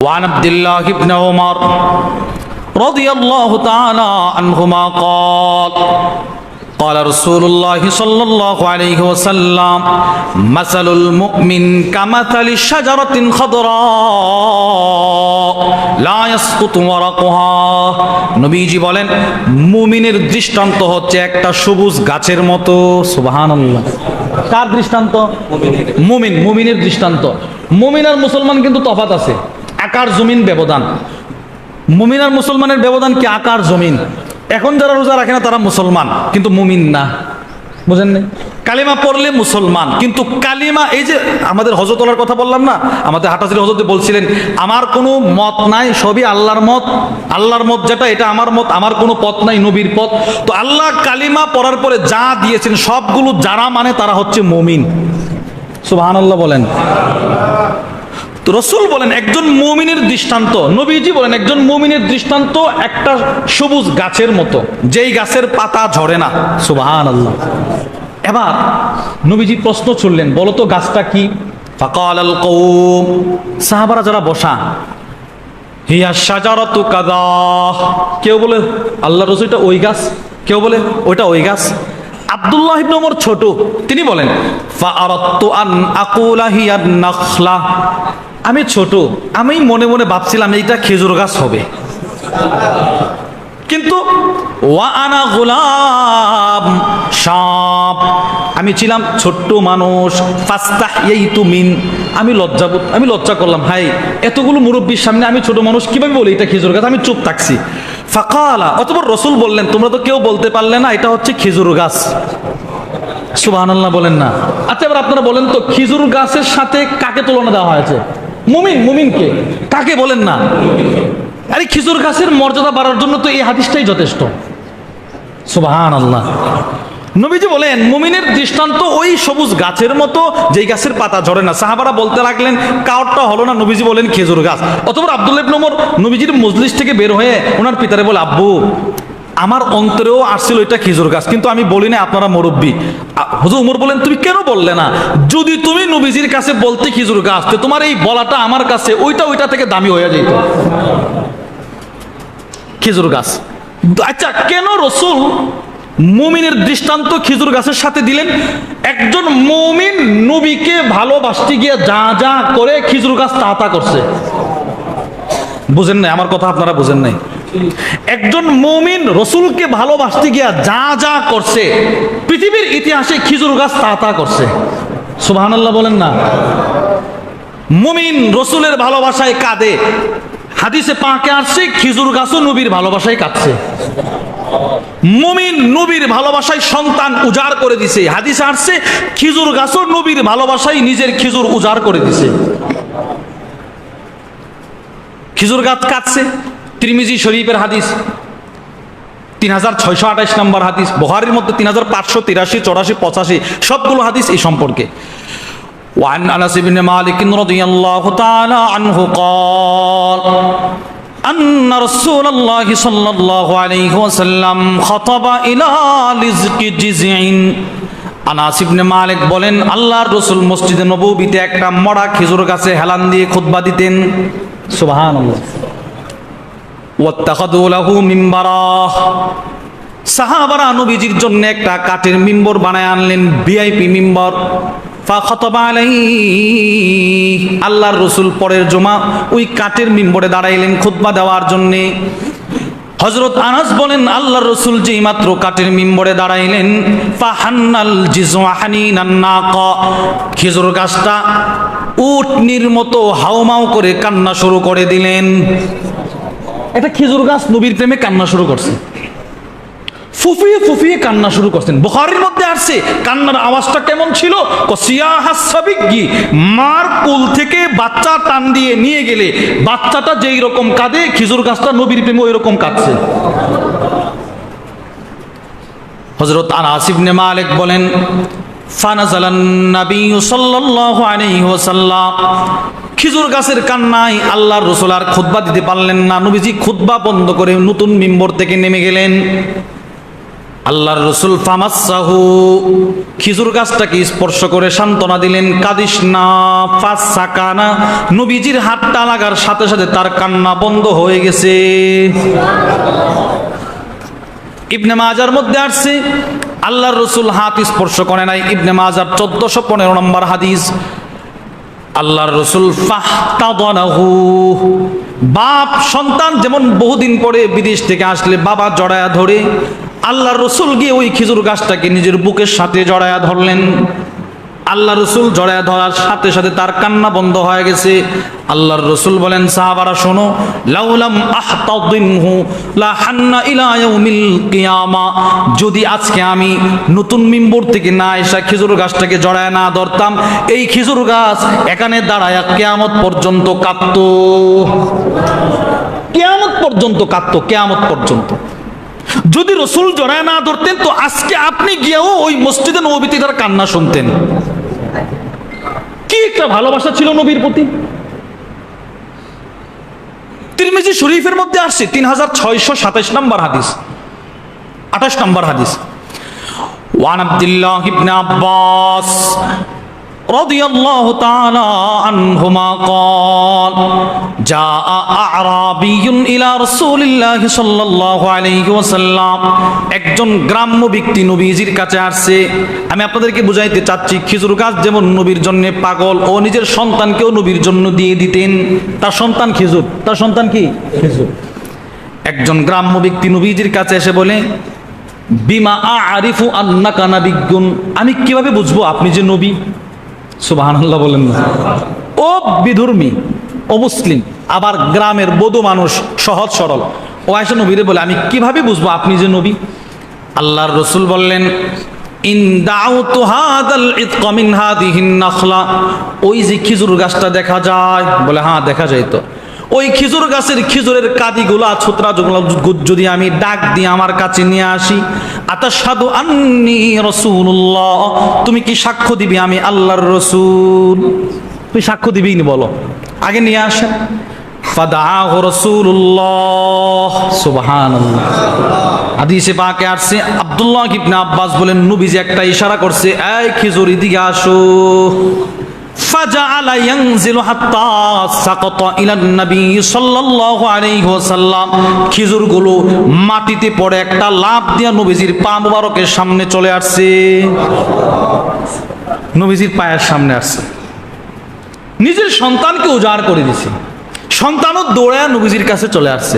وعن عبد الله بن عمر رضي الله تعالى عنهما قال قال رسول الله صلى الله عليه وسلم مثل المؤمن كمثل شجرة خضراء لا يسقط ورقها নবীজি বলেন মুমিনের দৃষ্টান্ত হচ্ছে একটা সবুজ গাছের মতো সুবহানাল্লাহ কার দৃষ্টান্ত মুমিন মুমিনের দৃষ্টান্ত মুমিন আর মুসলমান কিন্তু তফাত আছে আকার জমিন ব্যবধান। মুমিন আর মুসলমানের ব্যবধান কি আকার জমিন? এখন যারা রোজা রাখে না, তারা মুসলমান, কিন্তু মুমিন না। বুঝেন না কালিমা পড়লে মুসলমান, কিন্তু কালিমা, এই যে আমাদের হজরতলার কথা বললাম না, আমাদের হাটাসির হজরত বলছিলেন, আমার কোনো মত নাই, সবই আল্লাহর মত। আল্লাহর মত যেটা, এটা আমার মত, আমার কোনো পথ নাই, নবীর পথ। তো আল্লাহ কালিমা পড়ার পরে যা দিয়েছেন, সবগুলো যারা মানে তারা হচ্ছে মমিন। সুবহানাল্লাহ বলেন। তো রসুল বলেন, একজন মুমিনের দৃষ্টান্ত, নবীজি বলেন, একজন মুমিনের দৃষ্টান্ত একটা সবুজ গাছের মতো, যেই গাছের পাতা ঝরে না। সুবাহান আল্লাহ এবার নবীজি প্রশ্ন ছুড়লেন বলো তো গাছটা কি? ফাকাল আল কৌম সাহাবারা যারা বসা, হিয়া সাজারতু কাদা কেউ বলে আল্লাহ রসুলটা ওই গাছ? কেউ বলে ওইটা ওই গাছ? আব্দুল্লাহ ইবনে ওমর ছোট, তিনি বলেন ফা আরাদতু আন আকুলা হিয়া নাখলা। আমি ছোট, আমি মনে মনে ভাবছিলাম এইটা খেজুর গাছ হবে। কিন্তু ওয়া আনা গোলাম সাপ, আমি ছিলাম ছোট্ট মানুষ, ফাস্তাহ এই তুমিন আমি লজ্জাবোধ আমি লজ্জা করলাম, হাই, এতগুলো মুরব্বীর সামনে আমি ছোট মানুষ, কীভাবে বলি এটা খেজুর গাছ? আমি চুপ থাকছি। ফাঁকালা অতপর রসুল বললেন, তোমরা তো কেউ বলতে পারলে না, এটা হচ্ছে খেজুর গাছ। সুবহানাল্লাহ বলেন না। আচ্ছা এবার আপনারা বলেন তো, খেজুর গাছের সাথে কাকে তুলনা দেওয়া হয়েছে? মুমিন মুমিনকে কাকে বলেন না? আরে খেজুর গাছের মর্যাদা বাড়ার জন্য তো এই হাদিসটাই যথেষ্ট। সুবাহান আল্লাহ নবীজি বলেন, মুমিনের দৃষ্টান্ত ওই সবুজ গাছের মতো, যেই গাছের পাতা ঝরে না। সাহাবারা বলতে লাগলেন কাউরটা হলো না? নবীজি বলেন, খেজুর গাছ। অথবা আব্দুল নম্বর নবীজির মজলিস থেকে বের হয়ে ওনার পিতারে বলে, আব্বু আমার অন্তরেও আসছিল এটা খেজুর গাছ, কিন্তু আমি বলি না আপনারা মুরব্বী। হুজুর উমর বলেন তুমি কেন বললে না? যদি তুমি নবীজির কাছে বলতে খেজুর গাছ, তো তোমার এই বলাটা আমার কাছে ওইটা ওইটা থেকে দামি হয়ে যেত। খেজুর গাছ। আচ্ছা কেন রসুল মুমিনের দৃষ্টান্ত খেজুর গাছের সাথে দিলেন? একজন মুমিন নবীকে ভালোবাসতে গিয়ে যা যা করে খেজুর গাছ তা তা করছে। বুঝেন নাই, আমার কথা আপনারা বুঝেন নাই। একজন মুমিন রসুলকে ভালোবাসতে গিয়া যা যা করছে, পৃথিবীর ইতিহাসে খেজুর গাছ তা তা করছে। সুবহানাল্লাহ বলেন না। মুমিন রসুলের ভালোবাসায় কাঁদে, হাদিসে পাকে আসছে, খিজুর গাছও নবীর ভালোবাসায় কাঁদছে। মুমিন নবীর ভালোবাসায় সন্তান উজাড় করে দিছে, হাদিসে আসছে, খিজুর গাছও নবীর ভালোবাসায় নিজের খিজুর উজাড় করে দিছে। খিজুর গাছ কাটছে ত্রিমিজি শরীফের হাদিস তিন হাজার ছয়শো আঠাশ নম্বর হাদিস বহারির মধ্যে তিন হাজার পাঁচশো তিরাশি চৌরাশি পঁচাশি সবগুলো হাদিস এই সম্পর্কে وعن انس بن مالك رضي الله تعالى عنه قال ان رسول الله صلى الله عليه وسلم خطب الى رزق جزع আনাস ইবনে মালিক বলেন আল্লাহর রসুল মসজিদে নববীতে একটা মরা খেজুর গাছে হেলান দিয়ে খুতবা দিতেন সুবহানাল্লাহ ওয়াত্তাখাদু লাহু মিম্বারা সাহাবারা নবীজির জন্য একটা কাঠের মিম্বর বানায় আনলেন, ভিআইপি মিম্বর। আল্লাহর রসুল পরের জমা ওই কাঠের মিম্বরে দাঁড়াইলেন খুতবা দেওয়ার জন্যে। হজরত আনাস বলেন, আল্লাহর রসুল যেই মাত্র কাঠের মিম্বরে দাঁড়াইলেন ফাহান্নাল জিজওয়াহানিনান নাকা। খেজুর গাছটা উটনির মতো হাউমাউ করে কান্না শুরু করে দিলেন। একটা খেজুর গাছ নবীর প্রেমে কান্না শুরু করছে। ফুফিয়ে ফুফিয়ে কান্না শুরু করছেন। বুখারির মধ্যে আসছে, কান্নার আওয়াজটা কেমন ছিল? মার কুল থেকে বাচ্চা টান দিয়ে নিয়ে গেলে বাচ্চাটা যেই রকম কাঁদে, খেজুর গাছটা নবীর প্রেমে ওই রকম কাঁদছে। হজরত আনাস ইবনে মালিক বলেন ওয়াসাল্লাম। খেজুর গাছের কান্নায় আল্লাহর রসুল আর খুতবা দিতে পারলেন না। নবীজি খুতবা বন্ধ করে নতুন মিম্বর থেকে নেমে গেলেন। আল্লাহর রসুল ফামাসাহু, খিজুর গাছটাকে স্পর্শ করে সান্ত্বনা দিলেন, কাদিস না ফাস সাকানা নবীজির হাতটা লাগার সাথে সাথে তার কান্না বন্ধ হয়ে গেছে। ইবনে মাজার মধ্যে আসছে। আল্লাহর রসুল হাত স্পর্শ করে নাই। ইবনে মাজার চোদ্দশো পনেরো নম্বর হাদিস। আল্লাহর রসুল বাপ, সন্তান যেমন বহুদিন পরে বিদেশ থেকে আসলে বাবা জড়ায়া ধরে, আল্লাহর রসুল গিয়ে ওই খেজুর গাছটাকে নিজের বুকের সাথে জড়ায়া ধরলেন। আল্লাহ রসুল জড়ায় ধরার সাথে সাথে তার কান্না বন্ধ হয়ে গেছে। আল্লাহর রসুল বলেন, সাহাবারা, শোনো, লাউলাম আহতাদিনহু লা হান্না ইলা ইয়াউমিল কিয়ামা। যদি আজকে আমি নতুন মিম্বর থেকে না এসা খেজুর গাছটাকে জড়ায় না ধরতাম, এই খেজুর গাছ এখানে দাঁড়ায় কেয়ামত পর্যন্ত কাঁদতো কেয়ামত পর্যন্ত কাঁদতো কেয়ামত পর্যন্ত। যদি রসুল জড়ায় না ধরতেন, তো আজকে আপনি গিয়েও ওই মসজিদে নবীতে তার কান্না শুনতেন। একটা ভালোবাসা ছিল নবীর প্রতি। তিরমিজি শরীফের মধ্যে আসছে তিন হাজার ছয়শো সাতাশ নম্বর হাদিস, আঠাশ নম্বর হাদিস। ওয়ান আব্দুল্লাহ ইবনে আব্বাস رضي الله تعالى عنهما قال جاء أعرابي إلى رسول الله صلى الله عليه وسلم একজন গ্রাম্য ব্যক্তি নবীজির কাছে আসছে আমি আপনাদেরকে বুঝাইতে চাচ্ছি খেজুর গাছ যেমন নবীর জন্য পাগল ও নিজের সন্তানকেও নবীর জন্য দিয়ে দিতেন তার সন্তান খেজুর তার সন্তান কি খেজুর একজন গ্রাম্য ব্যক্তি নবীজির কাছে এসে বলে বিমা আরিফু আন্নাকা নাবিগুন আমি কিভাবে বুঝবো আপনি যে নবী সুবহানাল্লাহ বলেন না। ও বিধর্মী, ও মুসলিম, আবার গ্রামের বধু মানুষ সহজ সরল। ও আয়সা নবীরে বলে, আমি কীভাবে বুঝব আপনি যে নবী? আল্লাহর রসুল বললেন ওই যে খেজুর গাছটা দেখা যায়, বলে হ্যাঁ দেখা যায় তো। ওই খেজুর গাছের খেজুরের কাদিগুলা ছুতরা যদি আমি ডাক দিয়ে আমার কাছে নিয়ে আসি আতাসাদু আন্নি রসুল্লাহ তুমি কি সাক্ষ্য দিবি আমি আল্লাহর রসুল? তুই সাক্ষ্য দিবি বলো। আগে নিয়ে আসেন। পাকে আসছে, আব্দুল্লাহ আব্বাস বলেন, নবীজি একটা ইশারা করছে, এই খেজুর, এদিকে আসো। فجعل ينزل حتى سقط الى النبي صلى الله عليه وسلم খেজুরগুলো মাটিতে পড়ে একটা লাভ দিয়া নবীজির পা মুবারকের সামনে চলে আসছে নবীজির পায়ের সামনে আসছে নিজের সন্তানকে উজাড় করে দিছে সন্তানও দৌড়ায় নবীজির কাছে চলে আসছে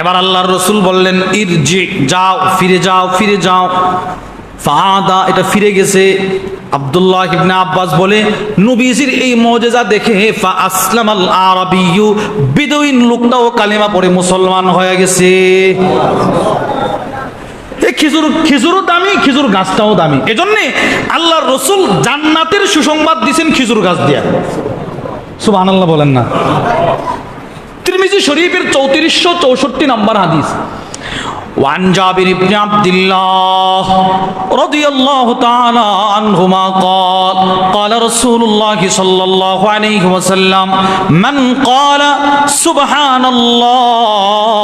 এবার আল্লাহর রসুল বললেন ইরজি যাও ফিরে যাও ফিরে যাও ফাদা এটা ফিরে গেছে। আব্দুল্লাহ ইবনে আব্বাস বলে, নবীজির এই মজেজা দেখে ফা আসলাম আল আরাবিয়ু বিদুইন লোকটাও কালিমা পড়ে মুসলমান হয়ে গেছে। দামি, খেজুর গাছটাও দামি। এজন্যে আল্লাহর রসুল জান্নাতের সুসংবাদ দিছেন খেজুর গাছ দিয়া। সুবহানাল্লাহ বলেন না। তিরমিজি শরীফের চৌত্রিশশো চৌষট্টি নম্বর হাদিস। وعن جابر بن عبد الله رضي الله تعالى عنهما قال قال رسول الله صلى الله عليه وسلم من قال سبحان الله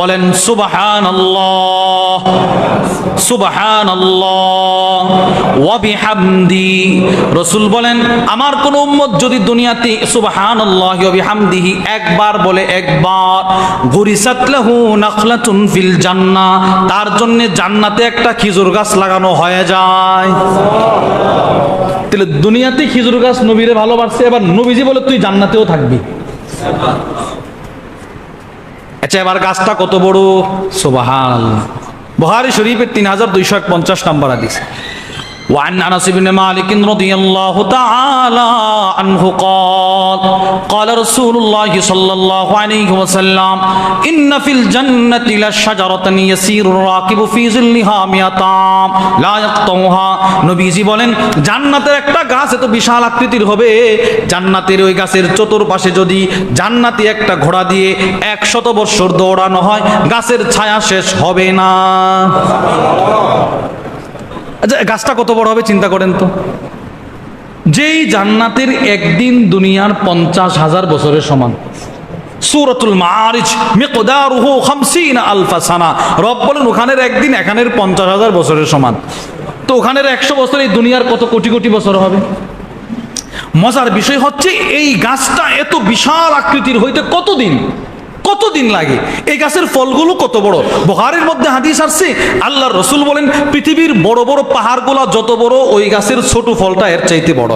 বলেন সুবহান আল্লাহ সুবহান আল্লাহ ওয়াবিহামদি। রসুল বলেন, আমার কোন উম্মত যদি দুনিয়াতে সুবহান আল্লাহ ওয়াবিহামদিহি একবার বলে একবার, গুরিসাত লাহু নাখলাতুন ফিল জান্নাহ, তার জন্য জান্নাতে একটা খেজুর গাছ লাগানো হয়ে যায়। তাহলে দুনিয়াতে খেজুর গাছ নবীরে ভালোবাসছে, এবার নবীজি বলে, তুই জান্নাতেও থাকবি। আচ্ছা এবার গাছটা কত বড়? সোবাহান বহারি শরীফের তিন হাজার দুইশো এক পঞ্চাশ নম্বর হাদিস। وعن انس بن مالك رضي الله تعالى عنه قال قال رسول الله صلى الله عليه وسلم ان في الجنه لشجره يسير الراكب في ظلها مئة عام لا يقطعها নবীজি বলেন জান্নাতের একটা গাছ এত বিশাল আকৃতির হবে জান্নাতের ওই গাছের চতুর্পাশে যদি জান্নাতি একটা ঘোড়া দিয়ে একশত বৎসর দৌড়ানো হয় গাছের ছায়া শেষ হবে না আচ্ছা গাছটা কত বড় হবে চিন্তা করেন তো। যেই জান্নাতের একদিন দুনিয়ার পঞ্চাশ হাজার বছরের সমান। সুরতুল মারিজ মিকদারুহু খামসিনা আলফা সানা। রব বলেন, ওখানের একদিন এখানের পঞ্চাশ হাজার বছরের সমান। তো ওখানের একশো বছর এই দুনিয়ার কত কোটি কোটি বছর হবে? মজার বিষয় হচ্ছে, এই গাছটা এত বিশাল আকৃতির হইতে কতদিন? কতদিন লাগে? এই গাছের ফলগুলো কত বড়? বহারের মধ্যে হাদিস আসছে আল্লাহ রসুল বলেন, পৃথিবীর বড় বড় পাহাড়গুলা যত বড়, ওই গাছের ছোট ফলটা এর চাইতে বড়।